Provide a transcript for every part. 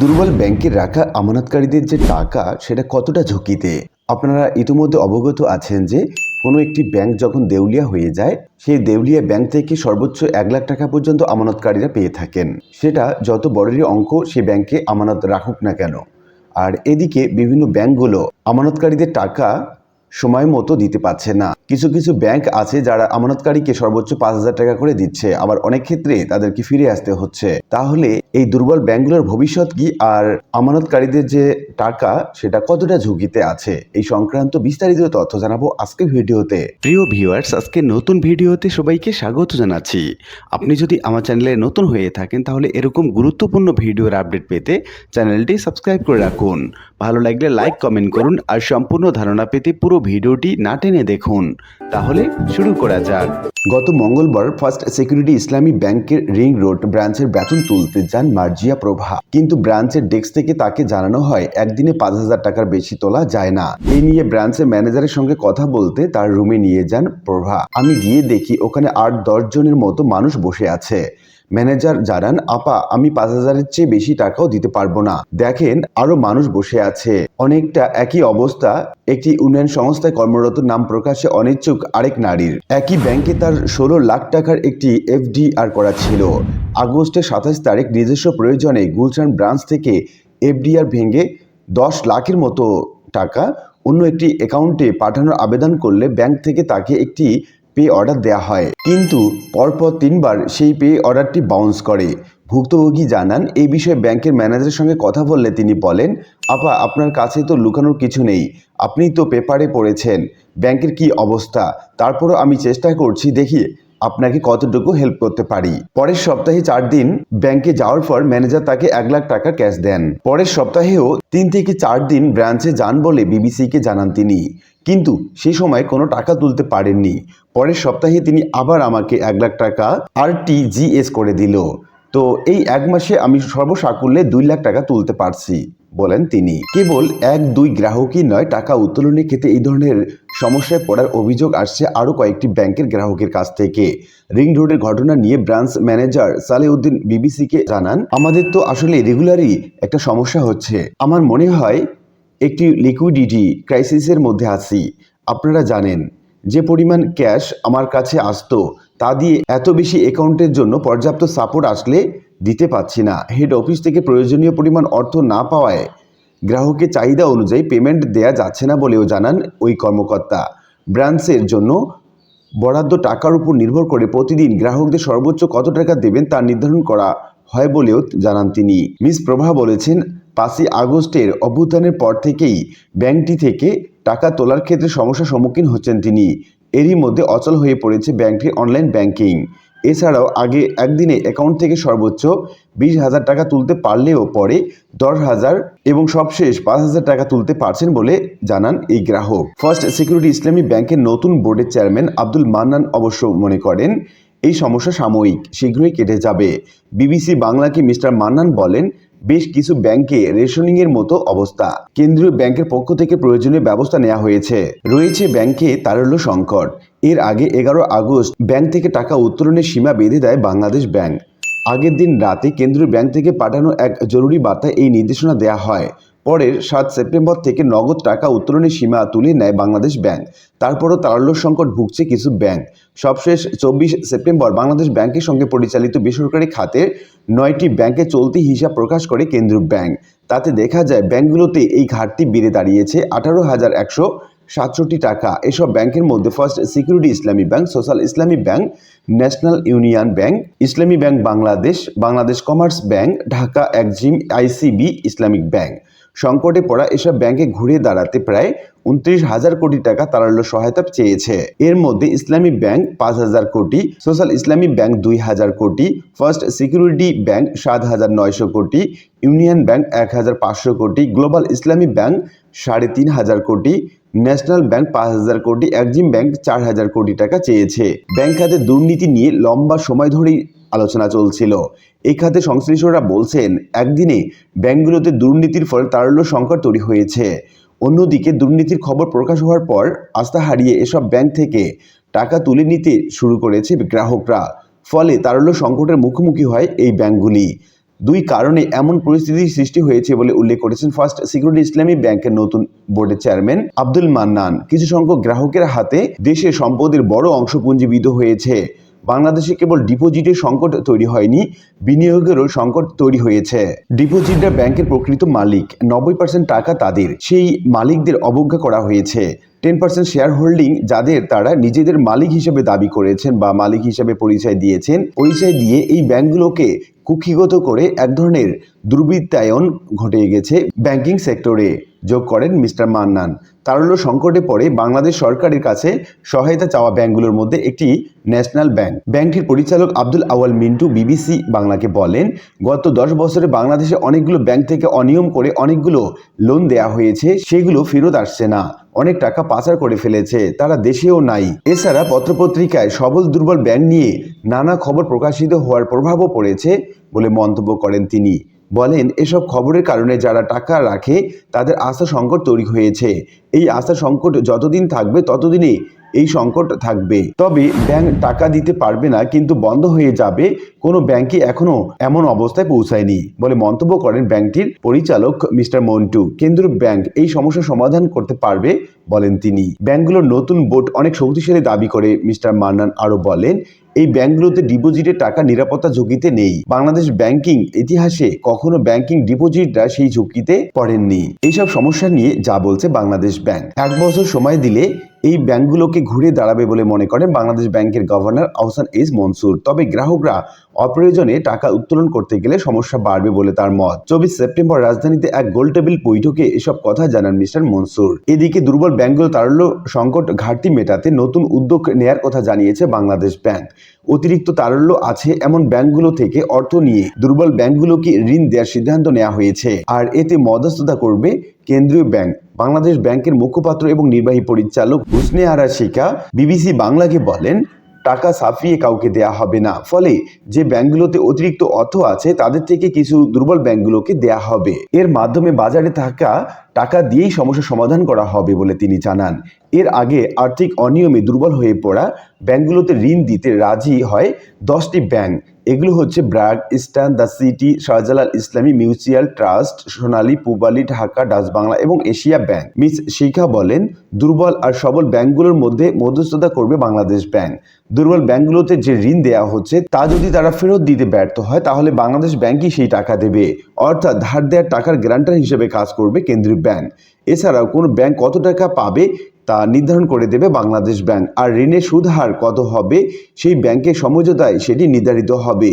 দুর্বল ব্যাংকের রাখা আমানতকারীদের যে টাকা, সেটা কতটা ঝুঁকিতে? আপনারা ইতিমধ্যে অবগত আছেন যে, কোনো একটি ব্যাংক যখন দেউলিয়া হয়ে যায়, সেই দেউলিয়া ব্যাংক থেকে সর্বোচ্চ এক লাখ টাকা পর্যন্ত আমানতকারীরা পেয়ে থাকেন। সেটা যত বড়েরই অঙ্ক, সে ব্যাংকে আমানত রাখুক না কেন? আর এদিকে বিভিন্ন ব্যাংকগুলো আমানতকারীদের টাকা সময় মতো দিতে পারছে না। কিছু কিছু ব্যাংক আছে যারা আমানতকারীকে সর্বোচ্চ পাঁচ হাজার টাকা করে দিচ্ছে, আবার অনেক ক্ষেত্রে তাদেরকে ফিরে আসতে হচ্ছে। তাহলে এই দুর্বল ব্যাংকগুলোর ভবিষ্যৎ কি? আর আমানতকারীদের যে টাকা, সেটা কতটা ঝুঁকিতে আছে? এই সংক্রান্ত বিস্তারিত তথ্য জানাব আজকের ভিডিওতে। প্রিয় ভিউয়ার্স আজকে নতুন ভিডিওতে সবাইকে স্বাগত জানাচ্ছি। আপনি যদি আমার চ্যানেলে নতুন হয়ে থাকেন, তাহলে এরকম গুরুত্বপূর্ণ ভিডিওর আপডেট পেতে চ্যানেলটি সাবস্ক্রাইব করে রাখুন। ভালো লাগলে লাইক কমেন্ট করুন, আর সম্পূর্ণ ধারণা পেতে পুরো ভিডিওটি না টেনে দেখুন। তাহলে শুরু করা যাক। গত মঙ্গলবার ফার্স্ট সিকিউরিটি ইসলামী ব্যাংকের রিং রোড ব্রাঞ্চের বেতন তুলতে যান মার্জিয়া প্রভা। কিন্তু ব্রাঞ্চের ডেস্ক থেকে তাকে জানানো হয়, একদিনে পাঁচ হাজার টাকার বেশি তোলা যায় না। এই নিয়ে ব্রাঞ্চের ম্যানেজারের সঙ্গে কথা বলতে তার রুমে নিয়ে যান প্রভা। আমি গিয়ে দেখি ওখানে আট দশ জনের মতো মানুষ বসে আছে। ম্যানেজার জানান, আপা, আমি পাঁচ হাজারের চেয়ে বেশি টাকাও দিতে পারব না। দেখেন, আরও মানুষ বসে আছে। অনেকটা একই অবস্থা একটি উন্নয়ন সংস্থায় কর্মরত নাম প্রকাশে অনিচ্ছুক আরেক নারীর। একই ব্যাংকে তার ষোলো লাখ টাকার একটি এফডিআর করা ছিল। আগস্টের সাতাশ তারিখ নিজস্ব প্রয়োজনে গুলশান ব্রাঞ্চ থেকে এফডিআর ভেঙে দশ লাখের মতো টাকা অন্য একটি অ্যাকাউন্টে পাঠানোর আবেদন করলে ব্যাংক থেকে তাকে একটি পে অর্ডার দেওয়া হয়। কিন্তু পরপর তিনবার সেই পে অর্ডারটি বাউন্স করে। ভুক্তভোগী জানান এই বিষয়ে ব্যাংকের ম্যানেজারের সঙ্গে কথা বললে তিনি বলেন, আপা, আপনার কাছে তো লুকানোর কিছু নেই। আপনি তো পেপারে পড়েছেন। ব্যাংকের কি অবস্থা? তারপরও আমি চেষ্টা করছি দেখি আপনাকে কতটুকু হেল্প করতে পারি পরের সপ্তাহে চার দিন ব্যাংকে যাওয়ার পর ম্যানেজার তাকে এক লাখ টাকা ক্যাশ দেন। পরের সপ্তাহেও তিন থেকে চার দিন ব্রাঞ্চে যান বলে বিবিসিকে জানান তিনি। কিন্তু সেই সময় কোনো টাকা তুলতে পারেননি। পরের সপ্তাহে তিনি আবার আমাকে এক লাখ টাকা আর জিএস করে দিল। তো এই এক মাসে আমি সর্বসাকুল্যে দুই লাখ টাকা তুলতে পারছি, বলেন তিনি। কেবল এক দুই গ্রাহকই নয়, টাকা উত্তোলনের ক্ষেত্রে এই ধরনের সমস্যায় পড়ার অভিযোগ আসছে আরও কয়েকটি ব্যাংকের গ্রাহকের কাছ থেকে। রিং রোডের ঘটনা নিয়ে ব্রাঞ্চ ম্যানেজার সালেউদ্দিন বিবিসিকে জানান, আমাদের তো আসলে রেগুলারই একটা সমস্যা হচ্ছে। আমার মনে হয় একটি লিকুইডিটি ক্রাইসিসের মধ্যে আছি। আপনারা জানেন, যে পরিমাণ ক্যাশ আমার কাছে আসতো, তা দিয়ে এত বেশি অ্যাকাউন্টের জন্য পর্যাপ্ত সাপোর্ট আসলে দিতে পারছি না। হেড অফিস থেকে প্রয়োজনীয় পরিমাণ অর্থ না পাওয়ায় গ্রাহকের চাহিদা অনুযায়ী পেমেন্ট দেয়া যাচ্ছে না বলেও জানান ওই কর্মকর্তা। ব্রাঞ্চের জন্য বরাদ্দ টাকার উপর নির্ভর করে প্রতিদিন গ্রাহকদের সর্বোচ্চ কত টাকা দেবেন তা নির্ধারণ করা হয় বলেও জানান তিনি। মিস প্রভা বলেছেন পাঁচই আগস্টের অভ্যুত্থানের পর থেকেই ব্যাংকটি থেকে টাকা তোলার ক্ষেত্রে সমস্যার সম্মুখীন হচ্ছেন তিনি। এরই মধ্যে অচল হয়ে পড়েছে ব্যাংকটির অনলাইন ব্যাংকিং। এছাড়াও আগে একদিনে অ্যাকাউন্ট থেকে সর্বোচ্চ বিশ হাজার টাকা তুলতে পারলেও পরে দশ হাজার এবং সবশেষ পাঁচ হাজার টাকা তুলতে পারছেন বলে জানান এই গ্রাহক। ফার্স্ট সিকিউরিটি ইসলামী ব্যাংকের নতুন বোর্ডের চেয়ারম্যান আব্দুল মান্নান অবশ্য মনে করেন, এই সমস্যা সাময়িক, শীঘ্রই কেটে যাবে। বিবিসি বাংলাকে মিস্টার মান্নান বলেন বেশ কিছু ব্যাংকে রেশনিংয়ের মতো অবস্থা। কেন্দ্রীয় ব্যাংকের পক্ষ থেকে প্রয়োজনীয় ব্যবস্থা নেওয়া হয়েছে। রয়েছে ব্যাংকে তারল্য সংকট। এর আগে এগারো আগস্ট ব্যাংক থেকে টাকা উত্তোলনের সীমা বেঁধে দেয় বাংলাদেশ ব্যাংক। আগের দিন রাতে কেন্দ্রীয় ব্যাংক থেকে পাঠানো এক জরুরি বার্তায় এই নির্দেশনা দেয়া হয়। পরের সাত সেপ্টেম্বর থেকে নগদ টাকা উত্তোলনের সীমা তুলে নেয় বাংলাদেশ ব্যাংক। তারপরও তারল্য সংকট ভুগছে কিছু ব্যাংক। সবশেষ চব্বিশ সেপ্টেম্বর বাংলাদেশ ব্যাংকের সঙ্গে পরিচালিত বেসরকারি খাতের নয়টি ব্যাংকে চলতি হিসাব প্রকাশ করে কেন্দ্রীয় ব্যাংক। তাতে দেখা যায়, ব্যাংকগুলোতে এই ঘাটতি বেড়ে দাঁড়িয়েছে আঠারো হাজার একশো সাতষট্টি টাকা। এসব ব্যাংকের মধ্যে first security Islami bank, social Islami bank national union bank, Islami bank Bangladesh Bangladesh commerce bank, Dhaka Exim ICB Islamic bank. সংকটে পড়া এসব ব্যাংকে ঘুরে দাঁড়াতে প্রায় উনত্রিশ হাজার কোটি টাকা তারাল্য সহায়তা চেয়েছে। এর মধ্যে ইসলামী ব্যাংক পাঁচ হাজার কোটি, সোশ্যাল ইসলামী ব্যাংক দুই হাজার কোটি, ফার্স্ট সিকিউরিটি ব্যাংক সাত হাজার নয়শো কোটি, ইউনিয়ন ব্যাংক এক হাজার পাঁচশো কোটি, গ্লোবাল ইসলামী ব্যাংক সাড়ে তিন হাজার কোটি, ন্যাশনাল ব্যাংক পাঁচ হাজার কোটি, একজিম ব্যাংক চার হাজার কোটি টাকা চেয়েছে। ব্যাংক খাতে দুর্নীতি নিয়ে লম্বা সময় ধরেই আলোচনা চলছিল। এই খাতে সংশ্লিষ্টরা বলছেন, একদিনে ব্যাংকগুলোতে দুর্নীতির ফলে তারল্য সংকট তৈরি হয়েছে। অন্যদিকে দুর্নীতির খবর প্রকাশ হওয়ার পর আস্থা হারিয়ে এসব ব্যাংক থেকে টাকা তুলে নিতে শুরু করেছে গ্রাহকরা। ফলে তারল্য সংকটের মুখোমুখি হয় এই ব্যাংকগুলি। দুই কারণে এমন পরিস্থিতির সৃষ্টি হয়েছে বলে উল্লেখ করেছেন ফার্স্ট সিকিউরিটি ইসলামী ব্যাংকের নতুন বোর্ডের চেয়ারম্যান আব্দুল মান্নান। কিছু সংখ্যক গ্রাহকের হাতে দেশের সম্পদের বড় অংশ পুঞ্জীবিত হয়েছে। বাংলাদেশে কেবল ডিপোজিটের সংকট তৈরি হয়নি, বিনিয়োগেরও সংকট তৈরি হয়েছে। ডিপোজিটরা ব্যাংকের প্রকৃত মালিক, নব্বই পার্সেন্ট টাকা তাদের, সেই মালিকদের অবজ্ঞা করা হয়েছে। টেন পার্সেন্ট শেয়ার হোল্ডিং যাদের তারা নিজেদের মালিক হিসেবে দাবি করেছেন বা মালিক হিসেবে পরিচয় দিয়েছেন, পরিচয় দিয়ে এই ব্যাংকগুলোকে কুক্ষিগত করে এক ধরনের দুর্বৃত্তায়ন ঘটে গেছে ব্যাংকিং সেক্টরে। যোগ করেন মিস্টার মান্নান। তারল্য সংকটে পড়ে বাংলাদেশ সরকারের কাছে সহায়তা চাওয়া ব্যাংকগুলোর মধ্যে একটি ন্যাশনাল ব্যাংক। ব্যাংকটির পরিচালক আব্দুল আওয়াল মিন্টু বিবিসি বাংলাকে বলেন, গত দশ বছরে বাংলাদেশে অনেকগুলো ব্যাংক থেকে অনিয়ম করে অনেকগুলো লোন দেয়া হয়েছে, সেগুলো ফেরত আসছে না। অনেক টাকা পাচার করে ফেলেছে, তারা দেশেও নাই। এছাড়া পত্রপত্রিকায় সবল দুর্বল ব্যাংক নিয়ে নানা খবর প্রকাশিত হওয়ার প্রভাবও পড়েছে বলে মন্তব্য করেন তিনি। বলেন, এসব খবরের কারণে যারা টাকা রাখে, তাদের আস্থা সংকট তৈরি হয়েছে। এই আস্থা সংকট যতদিন থাকবে, ততদিনই এই সংকট থাকবে। তবে ব্যাংক টাকা দিতে পারবে না, কিন্তু বন্ধ হয়ে যাবে। কোনো ব্যাংকই এখনও এমন অবস্থায় পৌঁছায়নি বলে মন্তব্য করেন ব্যাংকটির পরিচালক মিস্টার মন্টু। কেন্দ্রীয় ব্যাংক এই সমস্যা সমাধান করতে পারবে বলেন তিনি। ব্যাংকগুলোর নতুন বোর্ড অনেক শক্তিশালী দাবি করে, মিস্টার মান্নান আরও বলেন এই ব্যাংকগুলোতে ডিপোজিটের টাকা নিরাপত্তা ঝুঁকিতে নেই। বাংলাদেশ ব্যাংকিং ইতিহাসে কখনো ব্যাংকিং ডিপোজিটরা সেই ঝুঁকিতে পড়েননি। এইসব সমস্যা নিয়ে যা বলছে বাংলাদেশ ব্যাংক। এক বছর সময় দিলে এই ব্যাংকগুলোকে ঘুরে দাঁড়াবে বলে মনে করেন বাংলাদেশ ব্যাংকের গভর্নর আহসান এইস মনসুর। তবে গ্রাহকরা অপ্রয়োজনে টাকা উত্তোলন করতে গেলে সমস্যা বাড়বে বলে তার মত। চব্বিশ সেপ্টেম্বর রাজধানীতে এক গোলটেবিল বৈঠকে এসব কথা জানান মিস্টার মনসুর। এদিকে দুর্বল ব্যাংকগুলো তারল্য সংকট ঘাটতি মেটাতে নতুন উদ্যোগ নেয়ার কথা জানিয়েছে বাংলাদেশ ব্যাংক। অতিরিক্ত তারল্য আছে এমন ব্যাংকগুলো থেকে অর্থ নিয়ে দুর্বল ব্যাংকগুলোকে ঋণ দেওয়ার সিদ্ধান্ত নেওয়া হয়েছে। আর এতে মধ্যস্থতা করবে কেন্দ্রীয় ব্যাংক, বাংলাদেশ ব্যাংকের মুখপাত্র এবং নির্বাহী পরিচালক হুসনে আরা শিকা, বিবিসি বাংলাকে বলেন, টাকা সাফিয়ে কাউকে দেয়া হবে না। ফলে যে ব্যাংকগুলোতে অতিরিক্ত অর্থ আছে, তাদের থেকে কিছু দুর্বল ব্যাংকগুলোকে দেয়া হবে। এর মাধ্যমে বাজারে থাকা টাকা দিয়েই সমস্যা সমাধান করা হবে বলে তিনি জানান। এর আগে আর্থিক অনিয়মে দুর্বল হয়ে পড়া ব্যাংকগুলোতে ঋণ দিতে রাজি হয় দশটি ব্যাংক। এগুলো হচ্ছে BRAC eastern, the city, Shahjalal Islami mutual trust, Sonali, Pubali, Dhaka, Dutch Bangla এবং এশিয়া ব্যাংক। মিস শিখা বলেন, দুর্বল আর সবল ব্যাংকগুলোর মধ্যে মধ্যস্থতা করবে বাংলাদেশ ব্যাংক। দুর্বল ব্যাংকগুলোতে যে ঋণ দেওয়া হচ্ছে, তা যদি তারা ফেরত দিতে ব্যর্থ হয়, তাহলে বাংলাদেশ ব্যাংকই সেই টাকা দেবে। অর্থাৎ ধার দেওয়ার টাকার গ্যারান্টার হিসেবে কাজ করবে কেন্দ্রীয় ব্যাংক। এছাড়াও কোনো ব্যাংক কত টাকা পাবে তা নির্ধারণ করে দেবে বাংলাদেশ ব্যাংক। আর ঋণের সুদ হার কত হবে সেই ব্যাংকের সমঝোতায় সেটি নির্ধারিত হবে।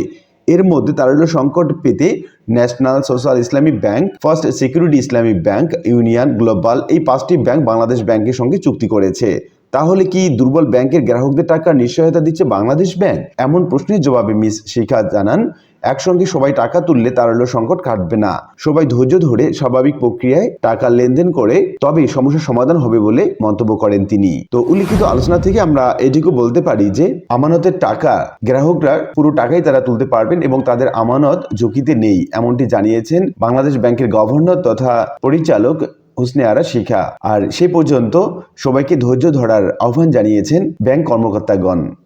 এর মধ্যে তারল্য সংকট পেতে national social Islami bank, first security Islami bank, union, global এই পাঁচটি ব্যাংক বাংলাদেশ ব্যাংকের সঙ্গে চুক্তি করেছে। তাহলে কি দুর্বল ব্যাংকের গ্রাহকদের টাকা নিশ্চয়তা দিচ্ছে বাংলাদেশ ব্যাংক? এমন প্রশ্নের জবাবে মিস শিখা জানান একসঙ্গে সবাই টাকা তুললে তারল্য সংকট কাটবে না। সবাই ধৈর্য ধরে স্বাভাবিক প্রক্রিয়ায় টাকা লেনদেন করে, তবে সমস্যার সমাধান হবে বলে মন্তব্য করেন তিনি। তো উল্লিখিত আলোচনা থেকে আমরা এটুকু বলতে পারি যে, আমানতের টাকা গ্রাহকরা পুরো টাকাই তারা তুলতে পারবেন এবং তাদের আমানত ঝুঁকিতে নেই, এমনটি জানিয়েছেন বাংলাদেশ ব্যাংকের গভর্নর তথা পরিচালক হুসনে আরা শিখা। আর সে পর্যন্ত সবাইকে ধৈর্য ধরার আহ্বান জানিয়েছেন ব্যাংক কর্মকর্তাগণ।